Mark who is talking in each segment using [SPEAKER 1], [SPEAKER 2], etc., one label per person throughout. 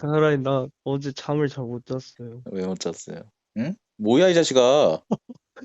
[SPEAKER 1] 다라이 나 어제 잠을 잘 못 잤어요.
[SPEAKER 2] 왜 못 잤어요? 응? 뭐야 이 자식아?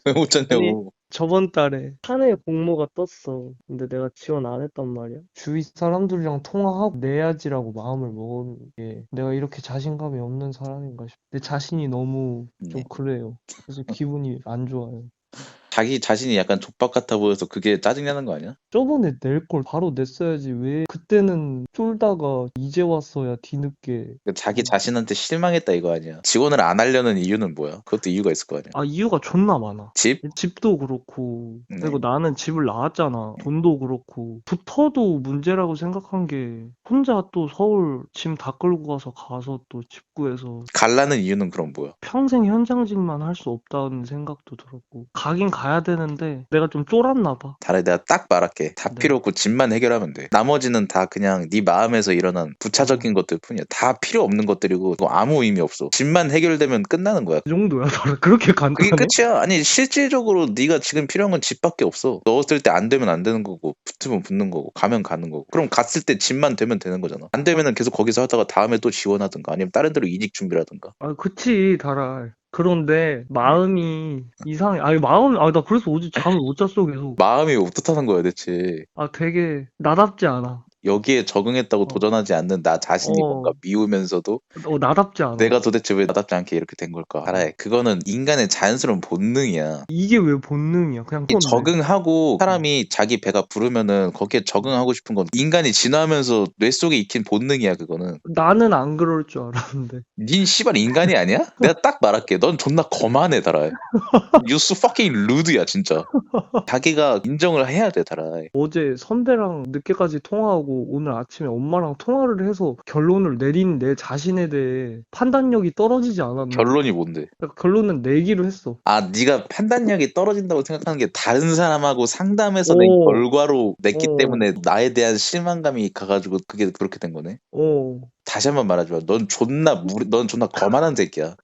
[SPEAKER 2] 왜못 잤냐고?
[SPEAKER 1] 저번 달에 사내 공모가 떴어. 근데 내가 지원 안 했단 말이야. 주위 사람들이랑 통화하고 내야지라고 마음을 먹은 게 내가 이렇게 자신감이 없는 사람인가 싶어. 내 자신이 너무 좀
[SPEAKER 2] 네.
[SPEAKER 1] 그래요. 그래서 기분이 안 좋아요.
[SPEAKER 2] 자기 자신이 약간 족박 같아 보여서 그게 짜증나는 거 아니야?
[SPEAKER 1] 저번에 낼 걸 바로 냈어야지. 왜 그때는 쫄다가 이제 왔어야 뒤늦게.
[SPEAKER 2] 그러니까 자기 자신한테 실망했다 이거 아니야? 지원을 안 하려는 이유는 뭐야? 그것도 이유가 있을 거 아니야?
[SPEAKER 1] 아, 이유가 존나 많아.
[SPEAKER 2] 집?
[SPEAKER 1] 집도 그렇고,
[SPEAKER 2] 네.
[SPEAKER 1] 그리고 나는 집을 나왔잖아. 돈도 그렇고, 붙어도 문제라고 생각한 게, 혼자 또 서울 짐 다 끌고 가서 가서 또 집 구해서
[SPEAKER 2] 갈라는 이유는 그럼 뭐야?
[SPEAKER 1] 평생 현장직만 할 수 없다는 생각도 들었고, 가긴 가야 되는데, 내가 좀 쫄았나 봐.
[SPEAKER 2] 다른 내가 딱 말할게. 다
[SPEAKER 1] 네.
[SPEAKER 2] 필요 없고 집만 해결하면 돼. 나머지는 다 그냥 네 마음에서 일어난 부차적인 것들 뿐이야. 다 필요 없는 것들이고 그거 아무 의미 없어. 집만 해결되면 끝나는 거야.
[SPEAKER 1] 그 정도야. 그렇게
[SPEAKER 2] 그게
[SPEAKER 1] 간단해?
[SPEAKER 2] 끝이야. 아니 실질적으로 네가 지금 필요한 건 집밖에 없어. 넣었을 때 안 되면 안 되는 거고 붙으면 붙는 거고 가면 가는 거고. 그럼 갔을 때 집만 되면 되는 거잖아. 안 되면은 계속 거기서 하다가 다음에 또 지원하든가 아니면 다른 데로 이직 준비라든가.
[SPEAKER 1] 아, 그치, 달아. 그런데, 마음이 이상해. 아니, 마음, 아, 나 그래서 어제 잠을 못 잤어, 계속.
[SPEAKER 2] 마음이 어떻다는 거야 대체.
[SPEAKER 1] 아, 되게, 나답지 않아.
[SPEAKER 2] 여기에 적응했다고
[SPEAKER 1] 어.
[SPEAKER 2] 도전하지 않는 나 자신이
[SPEAKER 1] 어.
[SPEAKER 2] 뭔가 미우면서도
[SPEAKER 1] 어, 나답지 않아.
[SPEAKER 2] 내가 도대체 왜 나답지 않게 이렇게 된 걸까? 알아요. 그거는 인간의 자연스러운 본능이야.
[SPEAKER 1] 이게 왜 본능이야? 그냥
[SPEAKER 2] 이게. 적응하고 사람이 자기 배가 부르면은 거기에 적응하고 싶은 건 인간이 진화하면서 뇌 속에 익힌 본능이야 그거는.
[SPEAKER 1] 나는 안 그럴 줄 알았는데.
[SPEAKER 2] 닌 씨발 인간이 아니야? 내가 딱 말할게. 넌 존나 거만해 달아. 유스 fucking 루드야 진짜. 자기가 인정을 해야 돼 달아.
[SPEAKER 1] 어제 선배랑 늦게까지 통화하고 오늘 아침에 엄마랑 통화를 해서 결론을 내린 내 자신에 대해 판단력이 떨어지지 않았나?
[SPEAKER 2] 결론이 뭔데?
[SPEAKER 1] 그러니까 결론은 내기로 했어.
[SPEAKER 2] 아 네가 판단력이 떨어진다고 생각하는 게 다른 사람하고 상담해서 낸
[SPEAKER 1] 오.
[SPEAKER 2] 결과로 냈기
[SPEAKER 1] 오.
[SPEAKER 2] 때문에 나에 대한 실망감이 가가지고 그게 그렇게 된 거네.
[SPEAKER 1] 어.
[SPEAKER 2] 다시 한 번 말하지마. 넌 존나 무리, 넌 존나 거만한 새끼야.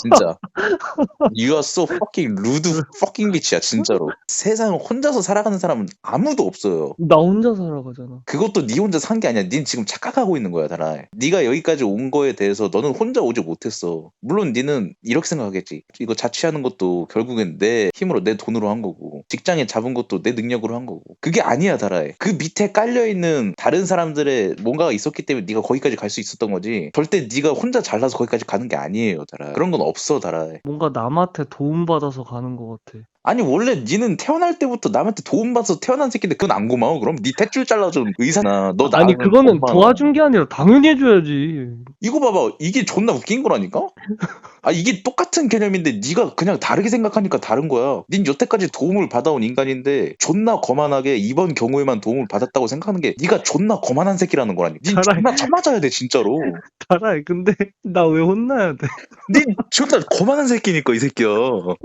[SPEAKER 2] 진짜. You are so fucking rude fucking bitch야 진짜로. 세상 혼자서 살아가는 사람은 아무도 없어요.
[SPEAKER 1] 나 혼자 살아가잖아.
[SPEAKER 2] 그것도 네 혼자 산 게 아니야. 닌 지금 착각하고 있는 거야, 다라. 네가 여기까지 온 거에 대해서 너는 혼자 오지 못했어. 물론 니는 이렇게 생각하겠지. 이거 자취하는 것도 결국엔 내 힘으로 내 돈으로 한 거고, 직장에 잡은 것도 내 능력으로 한 거고. 그게 아니야, 다라에. 그 밑에 깔려 있는 다른 사람들의 뭔가가 있었기 때문에 네가 거기까지 갈 수 있었던 거지. 절대 네가 혼자 잘나서 거기까지 가는 게 아니에요, 다라. 그런 건 없어, 다라에.
[SPEAKER 1] 뭔가 남한테 도움 받아서 가는 것 같아.
[SPEAKER 2] 아니 원래 니는 태어날 때부터 남한테 도움받아서 태어난 새끼인데 그건 안 고마워 그럼 니 탯줄 잘라준 의사나 너
[SPEAKER 1] 아니 그거는
[SPEAKER 2] 고마워.
[SPEAKER 1] 도와준 게 아니라 당연히 해줘야지.
[SPEAKER 2] 이거 봐봐 이게 존나 웃긴 거라니까 아 이게 똑같은 개념인데 네가 그냥 다르게 생각하니까 다른 거야 닌 여태까지 도움을 받아온 인간인데 존나 거만하게 이번 경우에만 도움을 받았다고 생각하는 게 네가 존나 거만한 새끼라는 거라니까 닌
[SPEAKER 1] 차라리-
[SPEAKER 2] 존나 쳐맞아야 돼 진짜로
[SPEAKER 1] 달아. 근데 나 왜 혼나야 돼?
[SPEAKER 2] 닌 존나 거만한 새끼니까 이 새끼야
[SPEAKER 1] 어,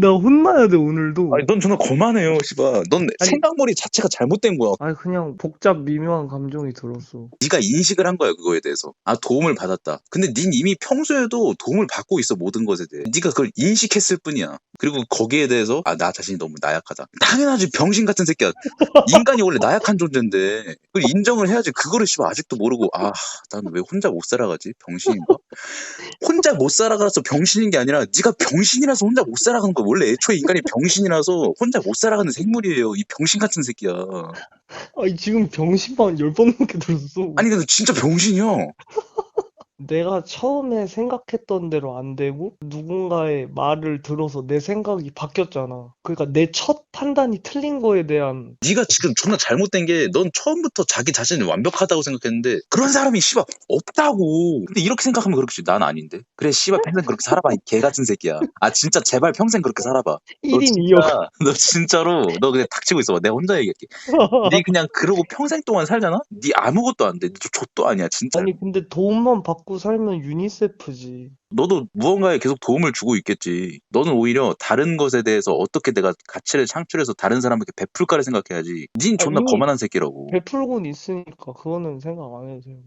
[SPEAKER 1] 나 혼나야 돼 오늘도.
[SPEAKER 2] 아니 넌 존나 거만해요 씨발. 넌
[SPEAKER 1] 아니-
[SPEAKER 2] 생각머리 자체가 잘못된 거야.
[SPEAKER 1] 아니 그냥 복잡 미묘한 감정이 들었어.
[SPEAKER 2] 네가 인식을 한 거야 그거에 대해서. 아 도움을 받았다. 근데 닌 이미 평소에도 도움을 받고 있어 모든 것에 대해. 네가 그걸 인식했을 뿐이야. 그리고 거기에 대해서 아 나 자신이 너무 나약하다. 당연하지 병신 같은 새끼야. 인간이 원래 나약한 존재인데. 그걸 인정을 해야지. 그거를 씨발 아직도 모르고 아 난 왜 혼자 못 살아가지? 병신인가? 혼자 못 살아가서 병신인 게 아니라 네가 병신이라서 혼자 못 살아가는 거야. 원래 애초에 인간이 병신이라서 혼자 못 살아가는 생물이에요 이 병신 같은 새끼야
[SPEAKER 1] 아니 지금 병신만 열 번 넘게 들었어.
[SPEAKER 2] 아니 근데 진짜 병신이야
[SPEAKER 1] 내가 처음에 생각했던 대로 안 되고 누군가의 말을 들어서 내 생각이 바뀌었잖아. 그러니까 내 첫 판단이 틀린 거에 대한
[SPEAKER 2] 네가 지금 존나 잘못된 게 넌 처음부터 자기 자신이 완벽하다고 생각했는데 그런 사람이 씨발 없다고. 근데 이렇게 생각하면 그렇겠지 난 아닌데. 그래 씨발 평생 그렇게 살아봐 이 개 같은 새끼야. 아 진짜 제발 평생 그렇게 살아봐. 너
[SPEAKER 1] 1인
[SPEAKER 2] 진짜
[SPEAKER 1] 2역.
[SPEAKER 2] 너 진짜로 너 그냥 닥치고 있어봐. 내가 혼자 얘기할게. 네 그냥 그러고 평생 동안 살잖아? 네 아무것도 안돼너 족도 아니야 진짜.
[SPEAKER 1] 아니 근데 도움만 받고 살면 유니세프지.
[SPEAKER 2] 너도 무언가에 계속 도움을 주고 있겠지 너는 오히려 다른 것에 대해서 어떻게 내가 가치를 창출해서 다른 사람에게 베풀까를 생각해야지 닌 존나
[SPEAKER 1] 이미
[SPEAKER 2] 거만한 새끼라고
[SPEAKER 1] 베풀고는 있으니까 그거는 생각 안 해도 돼요.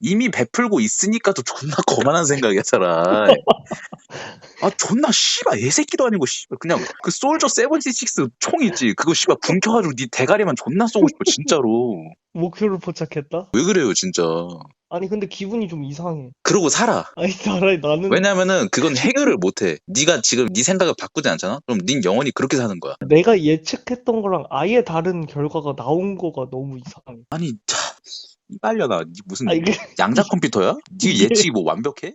[SPEAKER 2] 이미 베풀고 있으니까 또 존나 거만한 생각이야, 차라리. 아, 존나 씨발 애새끼도 아니고 씨발 그냥 그 솔저 세븐티식스 총 있지. 그거 씨발 군 켜가지고 네 대가리만 존나 쏘고 싶어, 진짜로.
[SPEAKER 1] 목표를 포착했다?
[SPEAKER 2] 왜 그래요, 진짜.
[SPEAKER 1] 아니 근데 기분이 좀 이상해.
[SPEAKER 2] 그러고 살아.
[SPEAKER 1] 아니 나라 나는
[SPEAKER 2] 왜냐면은 그건 해결을 못해. 네가 지금 네 생각을 바꾸지 않잖아? 그럼 네 영원히 그렇게 사는 거야.
[SPEAKER 1] 내가 예측했던 거랑 아예 다른 결과가 나온 거가 너무 이상해.
[SPEAKER 2] 아니, 참, 이빨려나. 니 무슨
[SPEAKER 1] 아 이게
[SPEAKER 2] 양자 컴퓨터야? 네 예측이 뭐 완벽해?